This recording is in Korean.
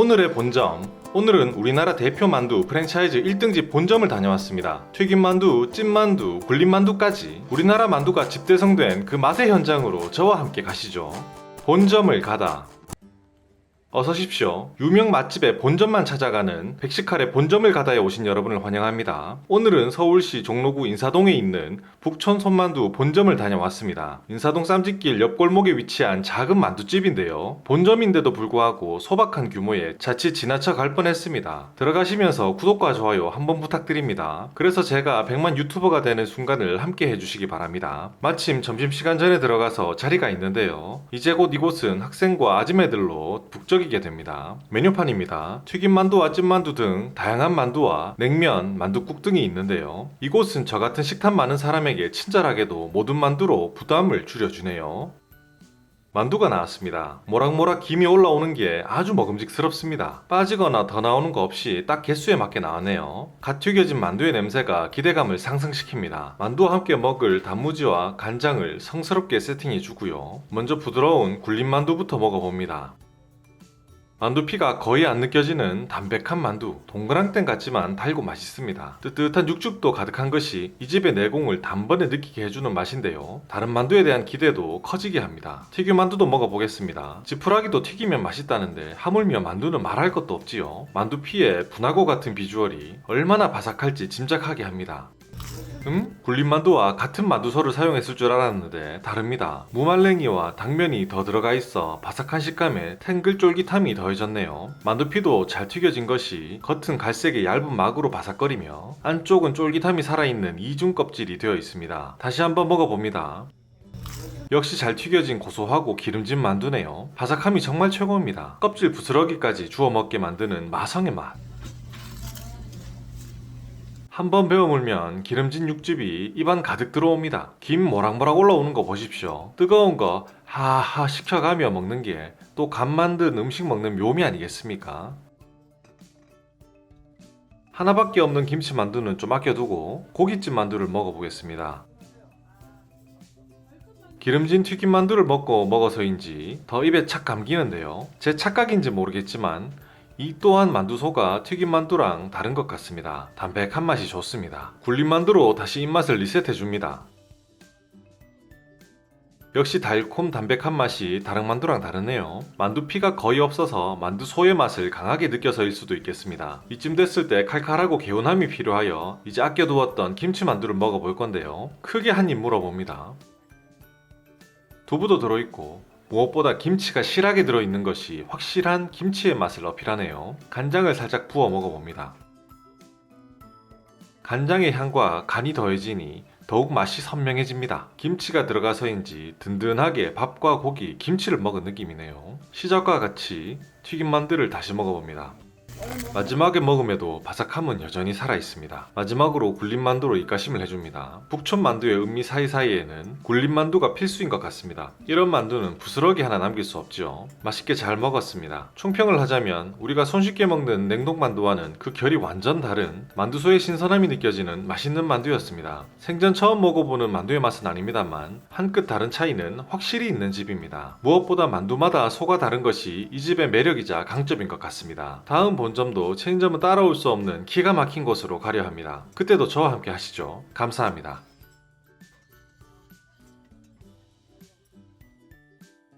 오늘의 본점. 오늘은 우리나라 대표 만두 프랜차이즈 1등집 본점을 다녀왔습니다. 튀김 만두, 찐 만두, 굴린 만두까지 우리나라 만두가 집대성된 그 맛의 현장으로 저와 함께 가시죠. 본점을 가다. 어서 오십시오. 유명 맛집의 본점만 찾아가는 백식칼의 본점을 가다에 오신 여러분을 환영합니다. 오늘은 서울시 종로구 인사동에 있는 북촌 손만두 본점을 다녀왔습니다. 인사동 쌈짓길 옆 골목에 위치한 작은 만두집인데요. 본점인데도 불구하고 소박한 규모에 자칫 지나쳐 갈 뻔했습니다. 들어가시면서 구독과 좋아요 한번 부탁드립니다. 그래서 제가 100만 유튜버가 되는 순간을 함께 해주시기 바랍니다. 마침 점심시간 전에 들어가서 자리가 있는데요. 이제 곧 이곳은 학생과 아줌매들로 북적 이게 됩니다. 메뉴판입니다. 튀김 만두와 찐 만두 등 다양한 만두와 냉면, 만두국 등이 있는데요. 이곳은 저 같은 식탐 많은 사람에게 친절하게도 모든 만두로 부담을 줄여주네요. 만두가 나왔습니다. 모락모락 김이 올라오는 게 아주 먹음직스럽습니다. 빠지거나 더 나오는 거 없이 딱 개수에 맞게 나왔네요. 갓 튀겨진 만두의 냄새가 기대감을 상승시킵니다. 만두와 함께 먹을 단무지와 간장을 성스럽게 세팅해 주고요. 먼저 부드러운 굴린 만두부터 먹어봅니다. 만두피가 거의 안 느껴지는 담백한 만두, 동그랑땡 같지만 달고 맛있습니다. 뜨뜻한 육즙도 가득한 것이 이 집의 내공을 단번에 느끼게 해주는 맛인데요. 다른 만두에 대한 기대도 커지게 합니다. 튀김 만두도 먹어보겠습니다. 지푸라기도 튀기면 맛있다는데 하물며 만두는 말할 것도 없지요. 만두피의 분화고 같은 비주얼이 얼마나 바삭할지 짐작하게 합니다. 음? 굴린 만두와 같은 만두소를 사용했을 줄 알았는데 다릅니다. 무말랭이와 당면이 더 들어가 있어 바삭한 식감에 탱글 쫄깃함이 더해졌네요. 만두피도 잘 튀겨진 것이 겉은 갈색의 얇은 막으로 바삭거리며 안쪽은 쫄깃함이 살아있는 이중 껍질이 되어 있습니다. 다시 한번 먹어봅니다. 역시 잘 튀겨진 고소하고 기름진 만두네요. 바삭함이 정말 최고입니다. 껍질 부스러기까지 주워 먹게 만드는 마성의 맛. 한번 베어 물면 기름진 육즙이 입안 가득 들어옵니다. 김 모락모락 올라오는 거 보십시오. 뜨거운 거 하하 식혀가며 먹는 게 또 간 만든 음식 먹는 묘미 아니겠습니까? 하나밖에 없는 김치 만두는 좀 아껴두고 고깃집 만두를 먹어보겠습니다. 기름진 튀김 만두를 먹고 먹어서인지 더 입에 착 감기는데요. 제 착각인지 모르겠지만 이 또한 만두소가 튀김 만두랑 다른 것 같습니다. 담백한 맛이 좋습니다. 굴린 만두로 다시 입맛을 리셋해 줍니다. 역시 달콤 담백한 맛이 다른 만두랑 다르네요. 만두피가 거의 없어서 만두소의 맛을 강하게 느껴서일 수도 있겠습니다. 이쯤 됐을 때 칼칼하고 개운함이 필요하여 이제 아껴두었던 김치 만두를 먹어볼 건데요. 크게 한 입 물어봅니다. 두부도 들어있고 무엇보다 김치가 실하게 들어있는 것이 확실한 김치의 맛을 어필하네요. 간장을 살짝 부어 먹어봅니다. 간장의 향과 간이 더해지니 더욱 맛이 선명해집니다. 김치가 들어가서인지 든든하게 밥과 고기, 김치를 먹은 느낌이네요. 시작과 같이 튀김 만두를 다시 먹어봅니다. 마지막에 먹음에도 바삭함은 여전히 살아있습니다. 마지막으로 굴린 만두로 입가심을 해줍니다. 북촌 만두의 음미 사이사이에는 굴린 만두가 필수인 것 같습니다. 이런 만두는 부스러기 하나 남길 수 없죠. 맛있게 잘 먹었습니다. 총평을 하자면 우리가 손쉽게 먹는 냉동 만두와는 그 결이 완전 다른 만두소의 신선함이 느껴지는 맛있는 만두였습니다. 생전 처음 먹어보는 만두의 맛은 아닙니다만 한 끗 다른 차이는 확실히 있는 집입니다. 무엇보다 만두마다 소가 다른 것이 이 집의 매력이자 강점인 것 같습니다. 다음 본 점도 체인점은 따라올 수 없는 기가 막힌 곳으로 가려 합니다. 그때도 저와 함께 하시죠. 감사합니다.